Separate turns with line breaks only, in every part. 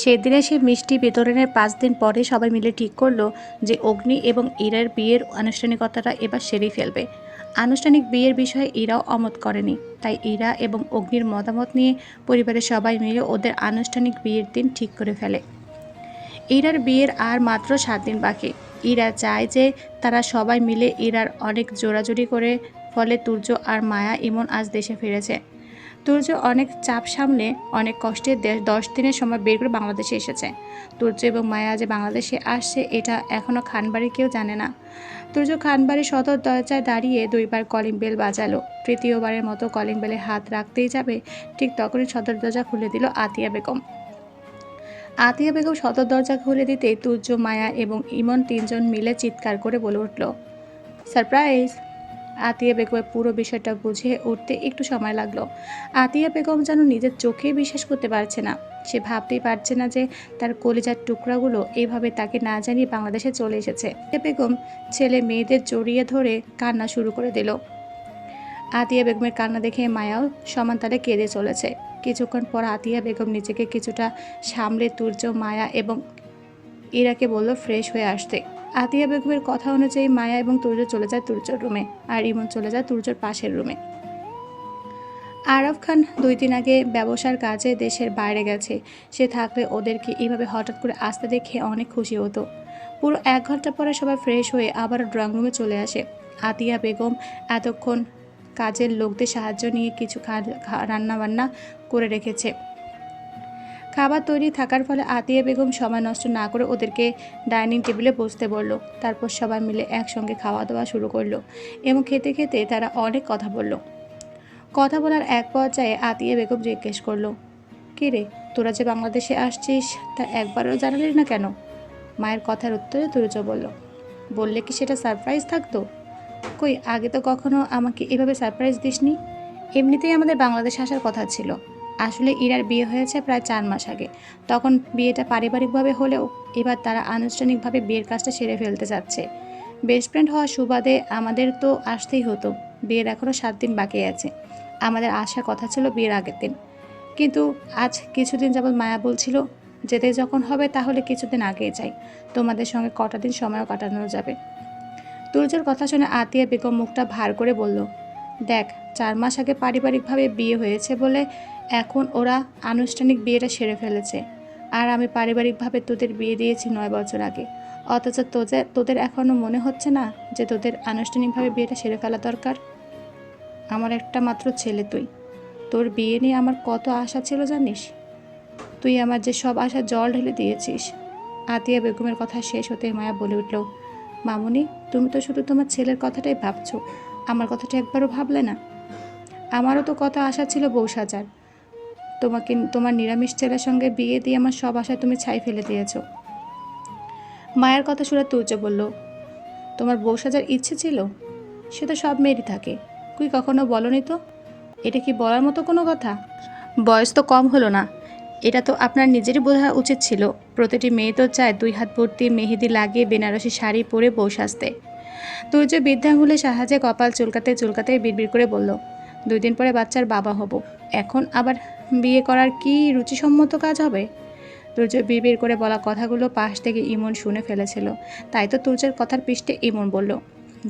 সেদিনে সে মিষ্টি বিতরণের পাঁচ দিন পরে সবাই মিলে ঠিক করল যে অগ্নি এবং ইরার বিয়ের আনুষ্ঠানিকতাটা এবার সেরেই ফেলবে। আনুষ্ঠানিক বিয়ের বিষয়ে ইরাও অমত করেনি। তাই ইরা এবং অগ্নির মতামত নিয়ে পরিবারের সবাই মিলে ওদের আনুষ্ঠানিক বিয়ের দিন ঠিক করে ফেলে। ইরার বিয়ের আর মাত্র সাত দিন বাকি। ইরা চায় যে তারা সবাই মিলে ইরার অনেক জোরাজুরি করে, ফলে তুর্য আর মায়া ইমন আজ দেশে ফিরেছে। তুর্য অনেক চাপ সামলে অনেক কষ্টে দশ দিনের সময় বের করে বাংলাদেশে এসেছে। তুর্য এবং মায়া যে বাংলাদেশে আসছে, এটা এখনও খানবাড়ির কেউ জানে না। তুর্য খানবাড়ির সদর দরজায় দাঁড়িয়ে দুইবার কলিং বেল বাজালো। তৃতীয়বারের মতো কলিং বেলে হাত রাখতেই যাবে, ঠিক তখনই সদর দরজা খুলে দিল আতিয়া বেগম। আতিয়া বেগম সদর দরজা খুলে দিতে তুর্য, মায়া এবং ইমন তিনজন মিলে চিৎকার করে বলে উঠল, সারপ্রাইজ! আতিয়া বেগমের পুরো বিষয়টা বুঝে উঠতে একটু সময় লাগল। আতিয়া বেগম যেন নিজের চোখেই বিশ্বাস করতে পারছে না। সে ভাবতেই পারছে না যে তার কলিজার টুকরাগুলো এইভাবে তাকে না জানিয়ে বাংলাদেশে চলে এসেছে। আতিয়া বেগম ছেলে মেয়েদের জড়িয়ে ধরে কান্না শুরু করে দিল। আতিয়া বেগমের কান্না দেখে মায়াও সমান তালে কেঁদে চলেছে। কিছুক্ষণ পর আতিয়া বেগম নিজেকে কিছুটা সামলে তুর্য, মায়া এবং ইরাকে বলল, ফ্রেশ হয়ে আসতে। আতিয়া বেগমের কথা অনুযায়ী মায়া এবং তুর্য চলে যায় তুর্যর রুমে আর ইমন চলে যায় তুর্যর পাশের রুমে। আরব খান দুই দিন আগে ব্যবসার কাজে দেশের বাইরে গেছে। সে থাকলে ওদেরকে এইভাবে হঠাৎ করে আসতে দেখে অনেক খুশি হতো। পুরো এক ঘণ্টা পরে সবাই ফ্রেশ হয়ে আবার ড্রয়িং রুমে চলে আসে। আতিয়া বেগম এতক্ষণ কাজের লোকদের সাহায্য নিয়ে কিছু রান্না বান্না করে রেখেছে। খাবার তৈরি থাকার ফলে আতিয়া বেগম সময় নষ্ট না করে ওদেরকে ডাইনিং টেবিলে বসতে বলল। তারপর সবাই মিলে একসঙ্গে খাওয়া দাওয়া শুরু করল এবং খেতে খেতে তারা অনেক কথা বলল। কথা বলার এক পর্যায়ে আতিয়া বেগম জিজ্ঞেস করল, কে রে, তোরা যে বাংলাদেশে আসছিস, তা একবারও জানালি না কেন? মায়ের কথার উত্তরে তুরজ বলল, বললে কি সেটা সারপ্রাইজ থাকতো? কই, আগে তো কখনো আমাকে এভাবে সারপ্রাইজ দিসনি। এমনিতেই আমাদের বাংলাদেশ আসার কথা ছিল। আসলে ইরার বিয়ে হয়েছে প্রায় চার মাস আগে। তখন বিয়েটা পারিবারিকভাবে হলেও এবার তারা আনুষ্ঠানিকভাবে বিয়ের কাজটা সেরে ফেলতে যাচ্ছে বেস্ট ফ্রেন্ড হওয়ার সুবাদে আমাদের তো আসতেই হতো, বিয়ের এখনও সাত দিন বাকি আছে। আমাদের আসার কথা ছিল বিয়ের আগের দিন। কিন্তু আজ কিছুদিন যাবৎ মায়া বলছিল, যেতে যখন হবে তাহলে কিছুদিন আগে যাই। তোমাদের সঙ্গে কটা দিন সময়ও কাটানো যাবে। তুর্যের কথা শুনে আতিয়া বেগম মুখটা ভার করে বলল, দেখ, চার মাস আগে পারিবারিকভাবে বিয়ে হয়েছে বলে এখন ওরা আনুষ্ঠানিক বিয়েটা সেরে ফেলেছে। আর আমি পারিবারিকভাবে তোদের বিয়ে দিয়েছি নয় বছর আগে। অথচ তোদের তোদের এখনও মনে হচ্ছে না যে তোদের আনুষ্ঠানিকভাবে বিয়েটা সেরে ফেলা দরকার? আমার একটা মাত্র ছেলে তুই। তোর বিয়ে নিয়ে আমার কত আশা ছিল জানিস? তুই আমার যে সব আশা জল ঢেলে দিয়েছিস। আতিয়া বেগমের কথা শেষ হতে মায়া বলে উঠল, মামুনি, তুমি তো শুধু তোমার ছেলের কথাটাই ভাবছ। আমার কথাটা একবারও ভাবলে না। আমারও তো কত আশা ছিল বউ সাজার। তোমাকে, তোমার নিরামিষ ছেলের সঙ্গে বিয়ে দিয়ে আমার সব আশায় তুমি ছাই ফেলে দিয়েছ। মায়ের কথা শুনে তুর্য বলল, তোমার বউ সাজার ইচ্ছে ছিল? সে তো সব মেয়েরই থাকে। তুই কখনো বলনি তো? এটা কি বলার মতো কোনো কথা? বয়স তো কম হলো না। এটা তো আপনার নিজেরই বোঝা উচিত ছিল। প্রতিটি মেয়ে তো চায় দুই হাত ভর্তি, মেহেদি লাগিয়ে, বেনারসি শাড়ি পরে বউ সাজতে। তুর্য বৃদ্ধাঙ্গুলের সাহায্যে কপাল চুলকাতে চুলকাতে বিড়বিড় করে বলল, দুই দিন পরে বাচ্চার বাবা হব। এখন আবার বিয়ে করার কি রুচিসম্মত কাজ হবে? তুর্য বিড়বিড় করে বলা কথাগুলো পাশ থেকে ইমন শুনে ফেলেছিল। তাই তো তুর্যের কথার পৃষ্ঠে ইমন বলল,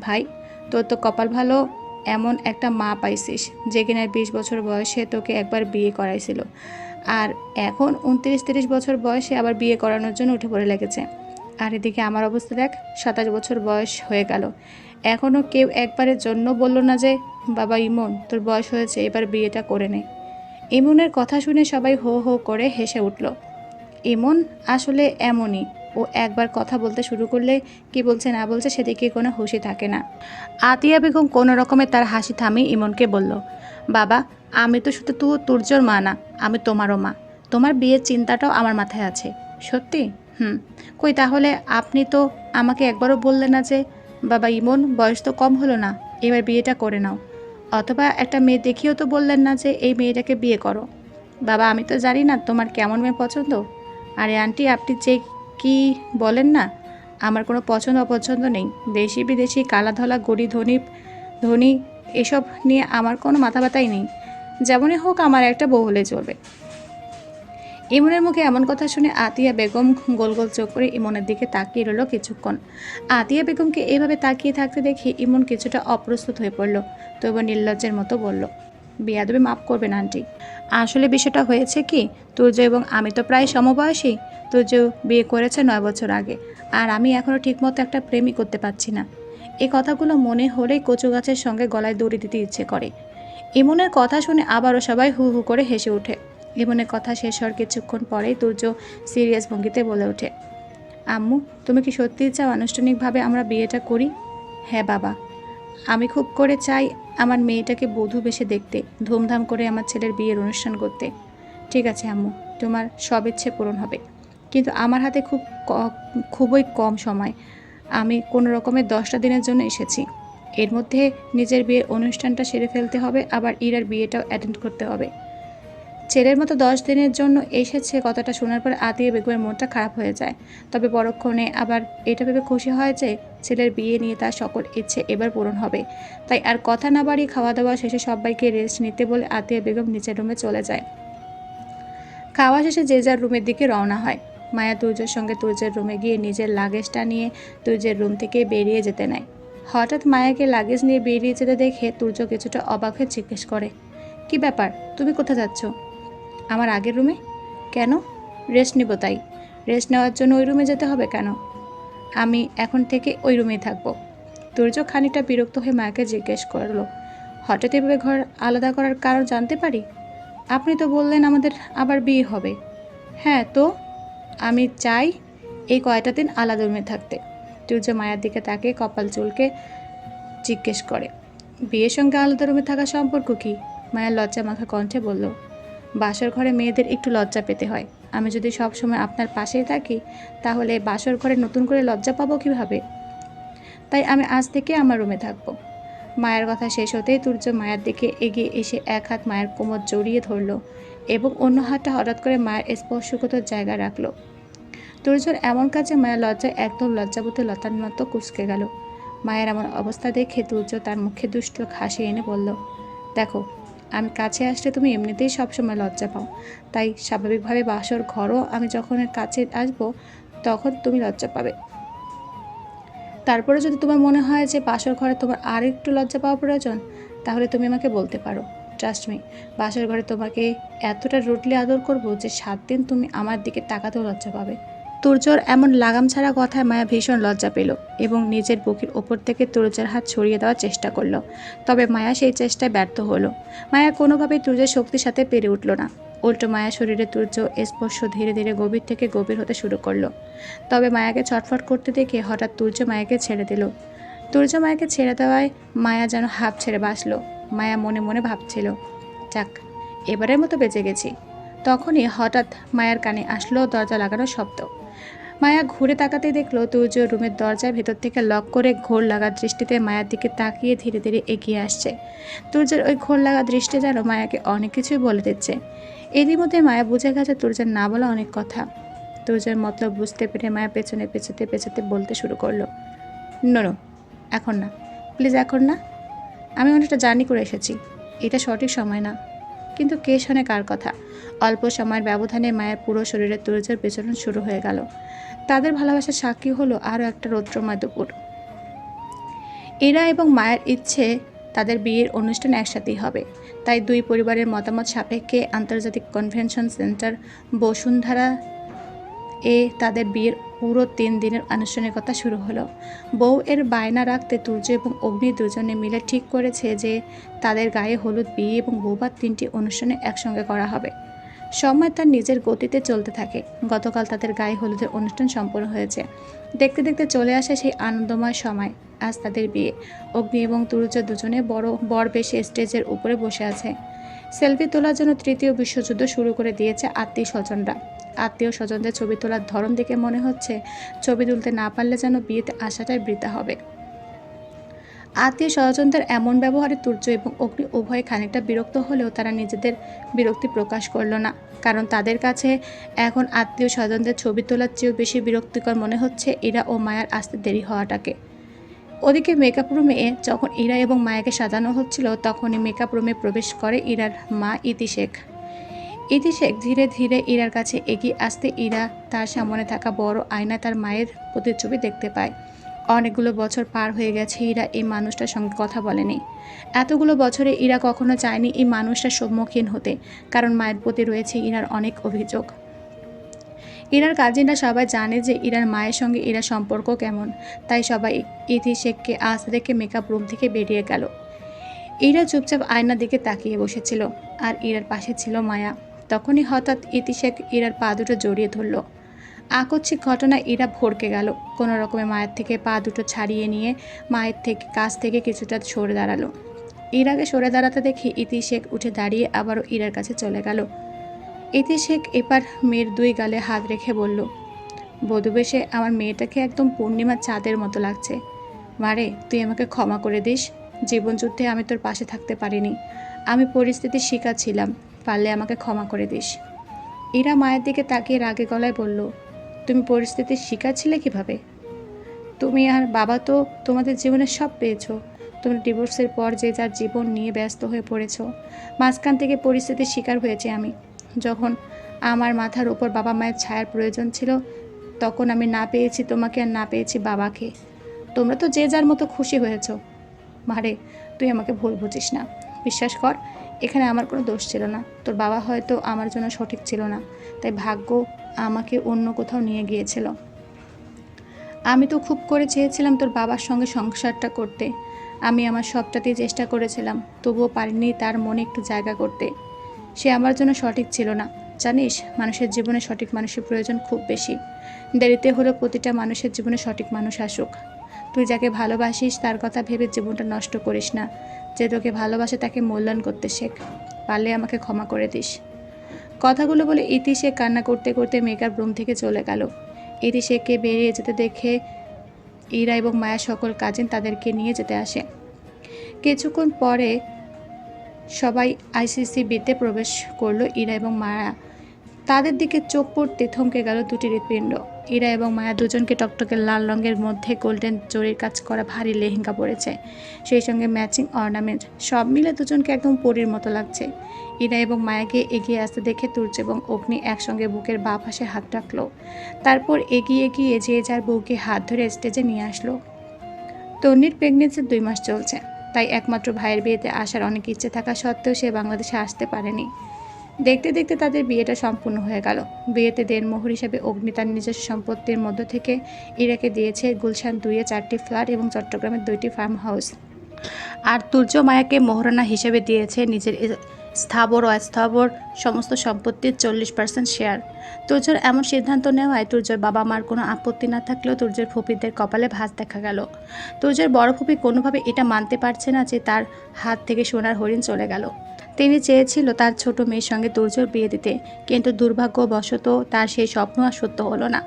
ভাই, তোর তো কপাল ভালো, এমন একটা মা পাইছিস যে কিনা বিশ বছর বয়সে তোকে একবার বিয়ে করাইছিল। আর এখন উনত্রিশ তিরিশ বছর বয়সে আবার বিয়ে করানোর জন্য উঠে পড়ে লেগেছে। আর এদিকে আমার অবস্থা দেখ, সাতাশ বছর বয়স হয়ে গেল। এখনও কেউ একবারের জন্য বলল না যে, বাবা ইমন, তোর বয়স হয়েছে, এবার বিয়েটা করে নে। ইমনের কথা শুনে সবাই হো হো করে হেসে উঠল। ইমন আসলে এমনই, ও একবার কথা বলতে শুরু করলে কি বলছে না বলছে সেদিকে কোনো হুঁশি থাকে না। আতিয়া বেগম কোনো রকমে তার হাসি থামিয়ে ইমনকে বলল, বাবা, আমি তো শুধু তু, তুর্যর মা না, আমি তোমারও মা। তোমার বিয়ের চিন্তাটাও আমার মাথায় আছে। সত্যি? হুম। কই তাহলে আপনি তো আমাকে একবারও বললেন না যে, বাবা, ইমন বয়স তো কম হলো না, এবার বিয়েটা করে নাও। অথবা একটা মেয়ে দেখিয়েও তো বললেন না যে এই মেয়েটাকে বিয়ে করো। বাবা, আমি তো জানি না তোমার কেমন মেয়ে পছন্দ। আরে আন্টি, আপনি যে কি বলেন না, আমার কোনো পছন্দ অপছন্দ নেই। দেশি বিদেশি কালাধলা গড়ি ধনী ধনী, এসব নিয়ে আমার কোনো মাথা ব্যথাই নেই। যেমনই হোক, আমার একটা বউ হলে চলবে। ইমনের মুখে এমন কথা শুনে আতিয়া বেগম গোল গোল চোখ করে ইমনের দিকে তাকিয়ে রইল কিছুক্ষণ। আতিয়া বেগমকে এভাবে তাকিয়ে থাকতে দেখে ইমন কিছুটা অপ্রস্তুত হয়ে পড়ল। তবু নির্লজ্জের মতো বলল, বিয়াদবে মাফ করবেন, আন্টি। আসলে বিষয়টা হয়েছে কি, তুর্য এবং আমি তো প্রায় সমবয়সী। তুর্য বিয়ে করেছে নয় বছর আগে, আর আমি এখনও ঠিকমতো একটা প্রেমই করতে পারছি না। এই কথাগুলো মনে হলেই কচু গাছের সঙ্গে গলায় দড়ি দিতে ইচ্ছে করে। ইমনের কথা শুনে আবারও সবাই হু হু করে হেসে ওঠে। ইমনের কথা শেষ হওয়ার কিছুক্ষণ পরেই তুর্য সিরিয়াস ভঙ্গিতে বলে ওঠে, আম্মু, তুমি কি সত্যিই চাও আনুষ্ঠানিকভাবে আমরা বিয়েটা করি? হ্যাঁ বাবা। আমি খুব করে চাই আমার মেয়েটাকে বধূ বেশে দেখতে, ধুমধাম করে আমার ছেলের বিয়ের অনুষ্ঠান করতে। ঠিক আছে, আম্মু, তোমার সব ইচ্ছে পূরণ হবে। কিন্তু আমার হাতে খুব খুবই কম সময়। আমি কোনো রকমের দশটা দিনের জন্য এসেছি। এর মধ্যে নিজের বিয়ের অনুষ্ঠানটা সেরে ফেলতে হবে, আবার ইরার বিয়েটাও অ্যাটেন্ড করতে হবে। ছেলের মতো দশ দিনের জন্য এসেছে কথাটা শোনার পর আতিয়া বেগমের মনটা খারাপ হয়ে যায়। তবে পরক্ষণে আবার এটা ভেবে খুশি হয় যে ছেলের বিয়ে নিয়ে তার সকল ইচ্ছে এবার পূরণ হবে। তাই আর কথা না বাড়িয়ে খাওয়া দাওয়া শেষে সবাইকে রেস্ট নিতে বলে আতিয়া বেগম নিচের রুমে চলে যায়। খাওয়া শেষে যে যার রুমের দিকে রওনা হয়। মায়া তুর্যের সঙ্গে তুর্যের রুমে গিয়ে নিজের লাগেজটা নিয়ে তুর্যের রুম থেকে বেরিয়ে যেতে নেয়। হঠাৎ মায়াকে লাগেজ নিয়ে বেরিয়ে যেতে দেখে তুর্য কিছুটা অবাক হয়ে জিজ্ঞেস করে, কি ব্যাপার? তুমি কোথায় যাচ্ছ? আমার আগের রুমে? কেন? রেস্ট নিব তাই। রেস্ট নেওয়ার জন্য ওই রুমে যেতে হবে কেন? আমি এখন থেকে ওই রুমেই থাকব। তুর্য খানিকটা বিরক্ত হয়ে মায়াকে জিজ্ঞেস করল, হঠাৎ এভাবে ঘর আলাদা করার কারণ জানতে পারি? আপনি তো বললেন আমাদের আবার বিয়ে হবে। হ্যাঁ তো? আমি চাই এই কয়টা দিন আলাদা রুমে থাকতে। তুর্য মায়ার দিকে তাকে কপাল চুলকে জিজ্ঞেস করে, বিয়ের সঙ্গে আলাদা রুমে থাকা সম্পর্ক কি? মায়ের লজ্জা মাখা কণ্ঠে বলল বাসর ঘরে মেয়েদের একটু লজ্জা পেতে হয়। আমি যদি সব সময় আপনার পাশেই থাকি, তাহলে বাসর ঘরে নতুন করে লজ্জা পাবো কীভাবে? তাই আমি আজ থেকে আমার রুমে থাকব। মায়ের কথা শেষ হতেই তুর্য মায়ের দিকে এগিয়ে এসে এক হাত মায়ের কোমর জড়িয়ে ধরলো এবং অন্য হাতটা হঠাৎ করে মায়ের স্পর্শগত জায়গা রাখল। তুর্যর এমন কাজে মায়ের লজ্জায় একদম লজ্জাবোধে লতার কুচকে গেল। মায়ের এমন অবস্থা দেখে তুর্য তার মুখে দুষ্ট হাসি এনে বলল, দেখো আমি কাছে আসলে তুমি এমনিতেই সবসময় লজ্জা পাও। তাই স্বাভাবিকভাবে বাসর ঘরও আমি যখন কাছে আসব, তখন তুমি লজ্জা পাবে। তারপরে যদি তোমার মনে হয় যে বাসর ঘরে তোমার আর একটু লজ্জা পাওয়া প্রয়োজন, তাহলে তুমি আমাকে বলতে পারো। ট্রাস্ট মি বাসর ঘরে তোমাকে এতটা রুটলি আদর করব যে সাত দিন তুমি আমার দিকে তাকাতেও লজ্জা পাবে। তুর্যর এমন লাগাম ছাড়া কথায় মায়া ভীষণ লজ্জা পেল এবং নিজের বুকের ওপর থেকে তুর্যের হাত ছড়িয়ে দেওয়ার চেষ্টা করল। তবে মায়া সেই চেষ্টায় ব্যর্থ হলো। মায়া কোনোভাবেই তুর্যের শক্তির সাথে পেরে উঠল না। উল্টো মায়া শরীরে তুর্য স্পর্শ ধীরে ধীরে গভীর থেকে গভীর হতে শুরু করল। তবে মায়াকে ছটফট করতে দেখে হঠাৎ তুর্য মায়াকে ছেড়ে দিল। তুর্য মায়াকে ছেড়ে দেওয়ায় মায়া যেন হাফ ছেড়ে বাঁচল। মায়া মনে মনে ভাবছিল, যাক, এবারের মতো বেঁচে গেছি। তখনই হঠাৎ মায়ার কানে আসলো দরজা লাগানোর শব্দ। মায়া ঘুরে তাকাতে দেখল তুর্য রুমের দরজার ভেতর থেকে লক করে ঘোর লাগা দৃষ্টিতে মায়ার দিকে তাকিয়ে ধীরে ধীরে এগিয়ে আসছে। তুর্যের ওই ঘোর লাগা দৃষ্টি যেন মায়াকে অনেক কিছুই বলে দিচ্ছে। এরই মধ্যে মায়া বুঝে গেছে তুর্যের না বলা অনেক কথা। তুর্যের মতলব বুঝতে পেরে মায়া পেছনে পেছাতে পেছাতে বলতে শুরু করল নো এখন না, প্লিজ এখন না। আমি অনেকটা জার্নি করে এসেছি। এটা সঠিক সময় না। কিন্তু কে শোনে কার কথা? অল্প সময়ের ব্যবধানে মায়ের পুরো শরীরে তুর্যের বিচরণ শুরু হয়ে গেল। তাদের ভালোবাসার সাক্ষী হলো আরও একটা রৌদ্রময় দুপুর। এরা এবং মায়ের ইচ্ছে তাদের বিয়ের অনুষ্ঠান একসাথেই হবে। তাই দুই পরিবারের মতামত সাপেক্ষে আন্তর্জাতিক কনভেনশন সেন্টার বসুন্ধরা এ তাদের বিয়ের পুরো তিন দিনের আনুষ্ঠানিকতা শুরু হলো। বউ এর বায়না রাখতে তুর্য এবং অগ্নি দুজনে মিলে ঠিক করেছে যে তাদের গায়ে হলুদ বিয়ে এবং বৌভাত তিনটি অনুষ্ঠানে একসঙ্গে করা হবে। সময় তার নিজের গতিতে চলতে থাকে। গতকাল তাদের গায়ে হলুদের অনুষ্ঠান সম্পন্ন হয়েছে। দেখতে দেখতে চলে আসে সেই আনন্দময় সময়, আজ তাদের বিয়ে। অগ্নি এবং তুরুজ দুজনে বড় বর বেশি স্টেজের উপরে বসে আছে। সেলফি তোলার জন্য তৃতীয় বিশ্বযুদ্ধ শুরু করে দিয়েছে আত্মীয় স্বজনরা। আত্মীয় স্বজনদের ছবি তোলার ধরন দেখে মনে হচ্ছে ছবি তুলতে না পারলে যেন বিয়েতে আসাটাই বৃথা হবে। আত্মীয় স্বজনদের এমন ব্যবহারে তুর্য এবং অগ্নি উভয়ে খানিকটা বিরক্ত হলেও তারা নিজেদের বিরক্তি প্রকাশ করল না, কারণ তাদের কাছে এখন আত্মীয় স্বজনদের ছবি তোলার চেয়েও বেশি বিরক্তিকর মনে হচ্ছে ইরা ও মায়ার আসতে দেরি হওয়াটাকে। ওদিকে মেকআপ রুমে যখন ইরা এবং মায়াকে সাজানো হচ্ছিল, তখনই মেকআপ রুমে প্রবেশ করে ইরার মা ইতি শেখ। ইতি শেখ ধীরে ধীরে ইরার কাছে এগিয়ে আসতে ইরা তার সামনে থাকা বড় আয়না তার মায়ের প্রতিচ্ছবি দেখতে পায়। অনেকগুলো বছর পার হয়ে গেছে ইরা এই মানুষটার সঙ্গে কথা বলেনি। এতগুলো বছরে ইরা কখনো চায়নি এই মানুষটার সম্মুখীন হতে, কারণ মায়ের প্রতি রয়েছে ইরার অনেক অভিযোগ। ইরার কাজিনরা সবাই জানে যে ইরার মায়ের সঙ্গে ইরার সম্পর্ক কেমন, তাই সবাই ইথি শেখকে আজ রেখে মেকআপ রুম থেকে বেরিয়ে গেল। ইরা চুপচাপ আয়নার দিকে তাকিয়ে বসেছিল, আর ইরার পাশে ছিল মায়া। তখনই হঠাৎ ইতি শেখ ইরার পা দুটো জড়িয়ে ধরল। আকস্মিক ঘটনা ইরা ভরকে গেল। কোনো রকমে মায়ের থেকে পা দুটো ছাড়িয়ে নিয়ে মায়ের থেকে কাছ থেকে কিছুটা সরে দাঁড়াল। ইরাকে সরে দাঁড়াতে দেখে ইতি শেখ উঠে দাঁড়িয়ে আবারও ইরার কাছে চলে গেল। ইতি শেখ এবার মেয়ের দুই গালে হাত রেখে বলল বধুবেশে আমার মেয়েটাকে একদম পূর্ণিমার চাঁদের মতো লাগছে। মারে, তুই আমাকে ক্ষমা করে দিস। জীবনযুদ্ধে আমি তোর পাশে থাকতে পারিনি। আমি পরিস্থিতির শিকার ছিলাম। পারলে আমাকে ক্ষমা করে দিস। ইরা মায়ের দিকে তাকিয়ে রাগে গলায় বলল, তুমি পরিস্থিতির শিকার ছিলে কীভাবে? তুমি আর বাবা তো তোমাদের জীবনে সব পেয়েছ। তুমি ডিভোর্সের পর যে যার জীবন নিয়ে ব্যস্ত হয়ে পড়েছো, মাঝখান থেকে পরিস্থিতির শিকার হয়েছে আমি। যখন আমার মাথার ওপর বাবা মায়ের ছায়ার প্রয়োজন ছিল, তখন আমি না পেয়েছি তোমাকে আর না পেয়েছি বাবাকে। তোমরা তো যে যার মতো খুশি হয়েছ। মারে, তুই আমাকে ভুল বুঝিস না। বিশ্বাস কর এখানে আমার কোনো দোষ ছিল না। তোর বাবা হয়তো আমার জন্য সঠিক ছিল না, তাই ভাগ্য আমাকে অন্য কোথাও নিয়ে গিয়েছিল। আমি তো খুব করে চেয়েছিলাম তোর বাবার সঙ্গে সংসারটা করতে। আমি আমার সবটাতেই চেষ্টা করেছিলাম, তবুও পারিনি তার মনে একটু জায়গা করতে। সে আমার জন্য সঠিক ছিল না। জানিস, মানুষের জীবনে সঠিক মানুষের প্রয়োজন খুব বেশি। দেরিতে হলেও প্রতিটা মানুষের জীবনে সঠিক মানুষ আসুক। তুই যাকে ভালোবাসিস, তার কথা ভেবে জীবনটা নষ্ট করিস না। যে তোকে ভালোবাসে তাকে মূল্যায়ন করতে শেখ। পারলে আমাকে ক্ষমা করে দিস। কথাগুলো বলে ইতি শেখ কান্না করতে করতে মেকআপ রুম থেকে চলে গেল। ইতি শেখকে বেরিয়ে যেতে দেখে ইরা এবং মায়া সকল কাজিন তাদেরকে নিয়ে যেতে আসে। কিছুক্ষণ পরে সবাই আইসিসি বিতে প্রবেশ করল ইরা এবং মায়া। তাদের দিকে চোখ পড়তে থমকে গেল দুটি হৃৎপিণ্ড। ইরা এবং মায়া দুজনকে টকটকে লাল রঙের মধ্যে গোল্ডেন জরির কাজ করা ভারী লেহেঙ্গা পরেছে। সেই সঙ্গে ম্যাচিং অর্নামেন্ট, সব মিলে দুজনকে একদম পরীর মতো লাগছে। ইরা এবং মায়াকে এগিয়ে আসতে দেখে তুর্য এবং অগ্নি একসঙ্গে বুকের বা পাশে হাত রাখল। তারপর এগিয়ে গিয়ে যে যার বউকে হাত ধরে স্টেজে নিয়ে আসলো। তন্নির প্রেগনেন্সির দুই মাস চলছে। তাই একমাত্র ভাইয়ের বিয়েতে আসার অনেক ইচ্ছে থাকা সত্ত্বেও সে বাংলাদেশে আসতে পারেনি। দেখতে দেখতে তাদের বিয়েটা সম্পূর্ণ হয়ে গেল। বিয়েতে দেড়মোহর হিসেবে অগ্নি তার নিজস্ব সম্পত্তির মধ্য থেকে ইরাকে দিয়েছে গুলশান দুইয়ে চারটি ফ্ল্যাট এবং চট্টগ্রামের দুইটি ফার্ম হাউস। আর তুর্য মায়াকে মোহরানা হিসেবে দিয়েছে নিজের স্থাবর ও অস্থাবর সমস্ত সম্পত্তির চল্লিশ পার্সেন্ট শেয়ার তুর্যর এমন সিদ্ধান্ত নেওয়ায় তুর্যর বাবা মার কোনো আপত্তি না থাকলেও তুর্যের ফুপিদের কপালে ভাঁজ দেখা গেল। তুর্যের বড় ফুপি কোনোভাবে এটা মানতে পারছে না যে তার হাত থেকে সোনার হরিণ চলে গেল। তিনি চেয়েছিল তার ছোট মেয়ের সঙ্গে দুর্যোর বিয়ে দিতে, কিন্তু দুর্ভাগ্যবশত তার সেই স্বপ্ন আর সত্য হলো না।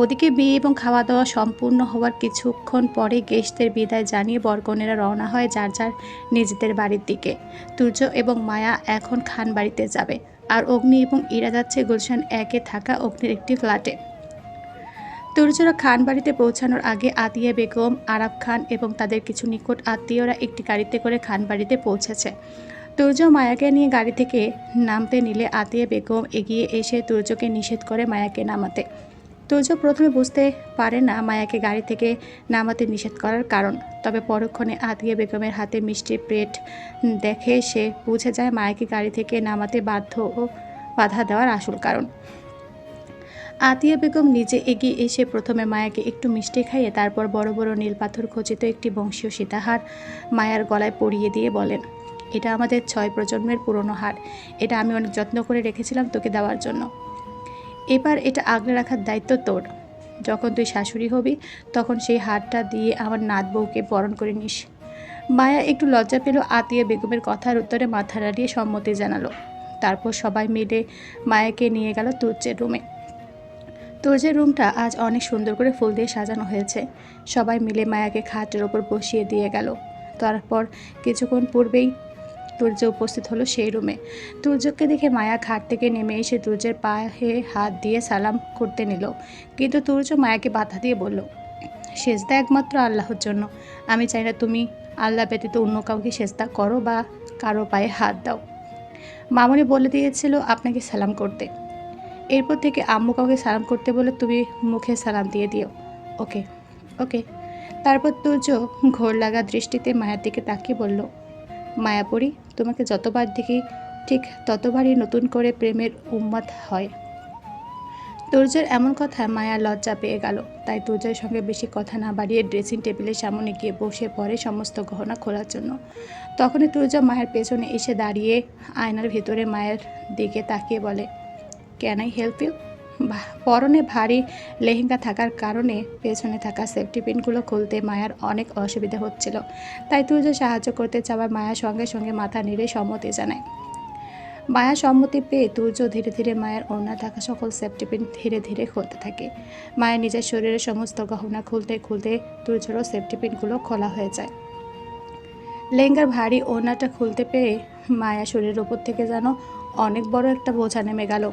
ওদিকে বিয়ে এবং খাওয়া দাওয়া সম্পূর্ণ হওয়ার কিছুক্ষণ পরে গেস্টদের বিদায় জানিয়ে বরকনেরা রওনা হয় যার যার নিজেদের বাড়ির দিকে। তুর্য এবং মায়া এখন খান বাড়িতে যাবে, আর অগ্নি এবং ইরা যাচ্ছে গুলশান একে থাকা অগ্নির একটি ফ্ল্যাটে। তুর্যরা খান বাড়িতে পৌঁছানোর আগে আতিয়া বেগম আরাব খান এবং তাদের কিছু নিকট আত্মীয়রা একটি গাড়িতে করে খান বাড়িতে পৌঁছেছে। তুর্য মায়াকে নিয়ে গাড়ি থেকে নামতে নিলে আতিয়া বেগম এগিয়ে এসে তুর্যকে নিষেধ করে মায়াকে নামাতে। তুর্য প্রথমে বুঝতে পারে না মায়াকে গাড়ি থেকে নামাতে নিষেধ করার কারণ। তবে পরক্ষণে আতিয়া বেগমের হাতে মিষ্টি প্লেট দেখে সে বুঝে যায় মায়াকে গাড়ি থেকে নামাতে বাধ্য ও বাধা দেওয়ার আসল কারণ। আতিয়া বেগম নিজে এগিয়ে এসে প্রথমে মায়াকে একটু মিষ্টি খাইয়ে তারপর বড় বড় নীল পাথর খচিত একটি বংশীয় সীতাহার মায়ার গলায় পরিয়ে দিয়ে বলেন এটা আমাদের ছয় প্রজন্মের পুরনো হার। এটা আমি অনেক যত্ন করে রেখেছিলাম তোকে দেওয়ার জন্য। এবার এটা আগলে রাখার দায়িত্ব তোর। যখন তুই শাশুড়ি হবি, তখন সেই হারটা দিয়ে আমার নাত বউকে বরণ করে নিস। মায়া একটু লজ্জা পেল, আতিয়া বেগমের কথার উত্তরে মাথা নাড়িয়ে সম্মতি জানালো। তারপর সবাই মিলে মায়াকে নিয়ে গেল তুর্যের রুমে। তুর্যের রুমটা আজ অনেক সুন্দর করে ফুল দিয়ে সাজানো হয়েছে। সবাই মিলে মায়াকে খাটের ওপর বসিয়ে দিয়ে গেল। তারপর কিছুক্ষণ পূর্বেই তুর্য উপস্থিত হলো সেই রুমে তুর্যকে দেখে মায়া ঘাট থেকে নেমে এসে তুর্যের পায়ে হাত দিয়ে সালাম করতে নিল। কিন্তু তুর্য মায়াকে বাধা দিয়ে বলল, সেজদা একমাত্র আল্লাহর জন্য। আমি চাই না তুমি আল্লাহ ব্যতীত অন্য কাউকে সেজদা করো বা কারও পায়ে হাত দাও। মামনি বলে দিয়েছিল আপনাকে সালাম করতে। এরপর থেকে আম্মু কাউকে সালাম করতে বলে তুমি মুখে সালাম দিয়ে দিও। ওকে ওকে। তারপর তুর্য ঘোর লাগা দৃষ্টিতে মায়ার দিকে তাকিয়ে বলল, মায়াপুরী তোমাকে যতবার দেখি, ঠিক ততবারই নতুন করে প্রেমের উন্মাদ হয়। তুর্যের এমন কথা মায়া লজ্জা পেয়ে গেল। তাই তুর্যের সঙ্গে বেশি কথা না বাড়িয়ে ড্রেসিং টেবিলের সামনে গিয়ে বসে পড়ে সমস্ত গহনা খোলার জন্য। তখনই তুর্য মায়ের পেছনে এসে দাঁড়িয়ে আয়নার ভিতরে মায়ের দিকে তাকিয়ে বলে ক্যান আই হেল্প ইউ পরনে ভারী লেহেঙ্গা থাকার কারণে পেছনে থাকা সেফটি পিনগুলো খুলতে মায়ার অনেক অসুবিধা হচ্ছিল। তাই তুর্য সাহায্য করতে চাওয়ার মায়া সঙ্গে সঙ্গে মাথা নেড়ে সম্মতি জানায়। মায়া সম্মতি পেয়ে তুর্য ধীরে ধীরে মায়ের ওড়না থাকা সকল সেফটি পিন ধীরে ধীরে খুলতে থাকে। মায়ের নিজের শরীরের সমস্ত গহনা খুলতে খুলতে তুর্যরও সেফটি পিনগুলো খোলা হয়ে যায়। লেহেঙ্গার ভারী ওড়নাটা খুলতে পেরে মায়া শরীরের ওপর থেকে যেন অনেক বড় একটা বোঝা নেমে গেল।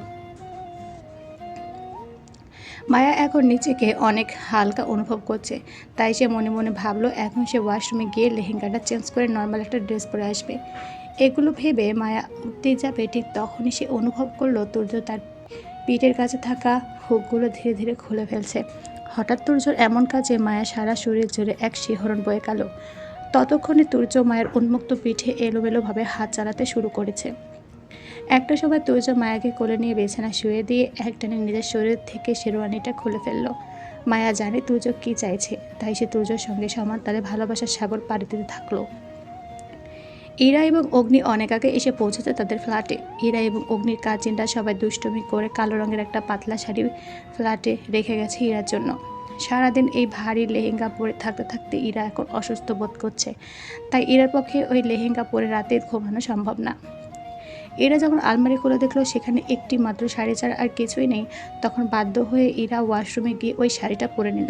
মায়া এখন নিজেকে অনেক হালকা অনুভব করছে। তাই সে মনে মনে ভাবলো, এখন সে ওয়াশরুমে গিয়ে লেহেঙ্গাটা চেঞ্জ করে নর্মাল একটা ড্রেস পরে আসবে। এগুলো ভেবে মায়া উঠতে যাবে ঠিক তখনই সে অনুভব করল তুর্য তার পিঠের কাছে থাকা হুকগুলো ধীরে ধীরে খুলে ফেলছে। হঠাৎ তুর্যর এমন কাজে মায়া সারা শরীর জুড়ে এক শিহরণ বয়ে গেল। ততক্ষণে তুর্য মায়ের উন্মুক্ত পিঠে এলোমেলোভাবে হাত চালাতে শুরু করেছে। একটা সময় তুর্য মায়াকে কোলে নিয়ে বেছানা শুয়ে দিয়ে একটানে নিজের শরীর থেকে শেরওয়ানিটা খুলে ফেলল। মায়া জানে তুর্য কী চাইছে, তাই সে তুর্যর সঙ্গে সমান তালে ভালোবাসার সাগর পাড়ি দিতে থাকল। ইরা এবং অগ্নি অনেক আগে এসে পৌঁছেছে তাদের ফ্ল্যাটে। ইরা এবং অগ্নির কাজিনরা সবাই দুষ্টমি করে কালো রঙের একটা পাতলা শাড়ি ফ্ল্যাটে রেখে গেছে ইরার জন্য। সারাদিন এই ভারী লেহেঙ্গা পরে থাকতে থাকতে ইরা এখন অসুস্থ বোধ করছে। তাই ইরার পক্ষে ওই লেহেঙ্গা পরে রাতে ঘুমানো সম্ভব না। এরা যখন আলমারি খুলে দেখল, সেখানে একটি মাত্র শাড়ি ছাড়া আর কিছুই নেই, তখন বাধ্য হয়ে এরা ওয়াশরুমে গিয়ে ওই শাড়িটা পরে নিল।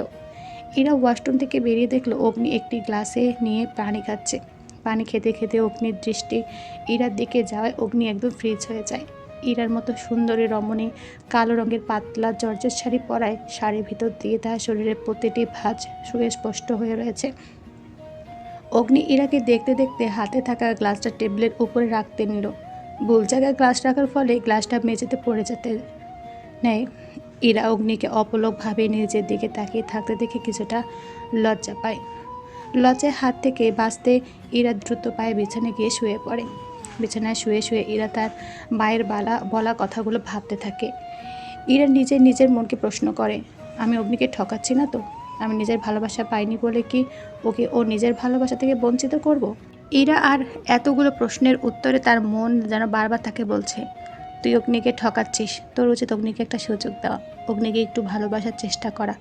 এরা ওয়াশরুম থেকে বেরিয়ে দেখল, অগ্নি একটি গ্লাসে নিয়ে পানি খাচ্ছে। পানি খেতে খেতে অগ্নির দৃষ্টি ইরার দিকে যাওয়ায় অগ্নি একদম ফ্রিজ হয়ে যায়। ইরার মতো সুন্দরী রমণী কালো রঙের পাতলা জর্জের শাড়ি পরায়, শাড়ির ভিতর দিয়ে তার শরীরের প্রতিটি ভাঁজ সুস্পষ্ট হয়ে রয়েছে। অগ্নি ইরাকে দেখতে দেখতে হাতে থাকা গ্লাসটা টেবিলের উপরে রাখতে নিল। ভুল জায়গায় গ্লাস রাখার ফলে গ্লাসটা মেঝেতে পড়ে যেতে নেয়। ইরা অগ্নিকে অপলকভাবে নিজের দিকে তাকিয়ে থাকতে দেখে কিছুটা লজ্জা পায়। লজ্জায় হাত থেকে বাঁচতে ইরা দ্রুত পায়ে বিছানায় গিয়ে শুয়ে পড়ে। বিছানায় শুয়ে শুয়ে ইরা তার মায়ের বালা, বলা কথাগুলো ভাবতে থাকে। ইরা নিজে নিজের মনকে প্রশ্ন করে, আমি অগ্নিকে ঠকাচ্ছি না তো? আমি নিজের ভালোবাসা পাইনি বলে কি ওকে ও নিজের ভালোবাসা থেকে বঞ্চিত করব। ইরা আর এতগুলো প্রশ্নের উত্তরে তার মন যেন বারবার তাকে বলছে, তুই অগ্নিকে ঠকাচ্ছিস, তোর উচিত অগ্নিকে একটা সুযোগ দেওয়া। অগ্নিকে একটু ভালোবাসার চেষ্টা করা।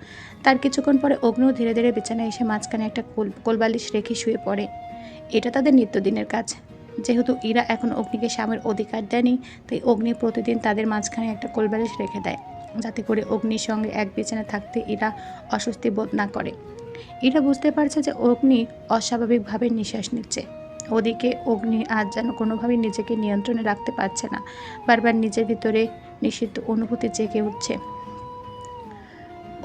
তার কিছুক্ষণ পরে অগ্নিও ধীরে ধীরে বিছানায় এসে মাঝখানে একটা কোল, কোলবালিশ রেখে শুয়ে পড়ে। এটা তাদের নিত্যদিনের কাজ। যেহেতু ইরা এখন অগ্নিকে স্বামীর অধিকার দেয়নি, তাই অগ্নি প্রতিদিন তাদের মাঝখানে একটা কোলবালিশ রেখে দেয়, যাতে করে অগ্নির সঙ্গে এক বিছানায় থাকতে ইরা অস্বস্তি বোধ না করে। ইরা বুঝতে পারছে যে অগ্নি অস্বাভাবিকভাবে নিঃশ্বাস নিচ্ছে। ওদিকে অগ্নি আজ যেন কোনোভাবেই নিজেকে নিয়ন্ত্রণে রাখতে পারছে না। বারবার নিজের ভিতরে নিষিদ্ধ অনুভূতি জেগে উঠছে।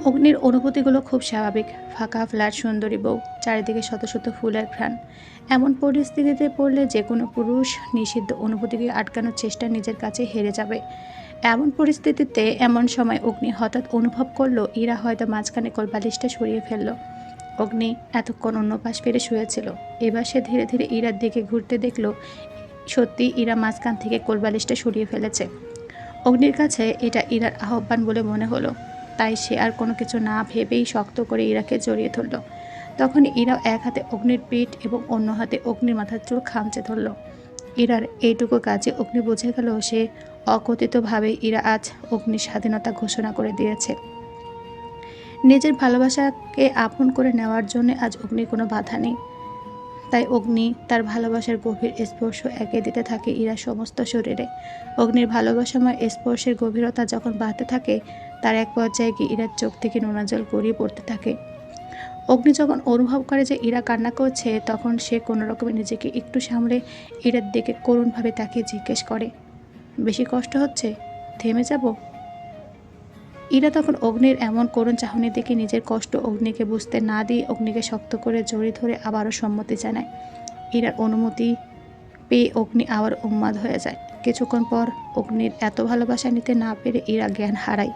অগ্নির অনুভূতিগুলো খুব স্বাভাবিক। ফাঁকা, ফ্ল্যাট, সুন্দরী বউ, চারিদিকে শত শত ফুলের ঘ্রাণ। এমন পরিস্থিতিতে পড়লে যে কোনো পুরুষ নিষিদ্ধ অনুভূতিকে আটকানোর চেষ্টা নিজের কাছে হেরে যাবে। এমন পরিস্থিতিতে এমন সময় অগ্নি হঠাৎ অনুভব করল, ইরা হয়তো মাঝখানে কোলবালিশটা সরিয়ে ফেলল। অগ্নি এতক্ষণ অন্য পাশ ফিরে শুয়েছিল। এবার সে ধীরে ধীরে ইরার দিকে ঘুরতে দেখল। সত্যি ইরা মাঝখান থেকে কোলবালিশটা সরিয়ে ফেলেছে। অগ্নির কাছে এটা ইরার আহ্বান বলে মনে হলো। তাই সে আর কোনো কিছু না ভেবেই শক্ত করে ইরাকে জড়িয়ে ধরল। তখন ইরা এক হাতে অগ্নির পিঠ এবং অন্য হাতে অগ্নির মাথার চুল খামচে ধরল। ইরার এইটুকু কাজে অগ্নি বুঝে গেল সে অকথিতভাবে ইরা আজ অগ্নির স্বাধীনতা ঘোষণা করে দিয়েছে। নিজের ভালোবাসাকে আপন করে নেওয়ার জন্য আজ অগ্নির কোনো বাধা নেই। তাই অগ্নি তার ভালোবাসার গভীর স্পর্শ একে দিতে থাকে ইরা সমস্ত শরীরে। অগ্নির ভালোবাসাময় স্পর্শের গভীরতা যখন বাড়তে থাকে, তার এক পর্যায়ে গিয়ে ইরার চোখ থেকে নোনা জল গড়িয়ে পড়তে থাকে। অগ্নি যখন অনুভব করে যে ইরা কান্না করছে, তখন সে কোনো রকমে নিজেকে একটু সামলে ইরার দিকে করুণভাবে তাকিয়ে জিজ্ঞেস করে, বেশি কষ্ট হচ্ছে? থেমে যাব? ইরা তখন অগ্নির এমন করুণ চাহনি দেখে নিজের কষ্ট অগ্নিকে বুঝতে না দিয়ে অগ্নিকে শক্ত করে জড়ি ধরে আবারও সম্মতি জানায়। ইরার অনুমতি পেয়ে অগ্নি আবার উন্মাদ হয়ে যায়। কিছুক্ষণ পর অগ্নির এত ভালোবাসা নিতে না পেরে ইরা জ্ঞান হারায়।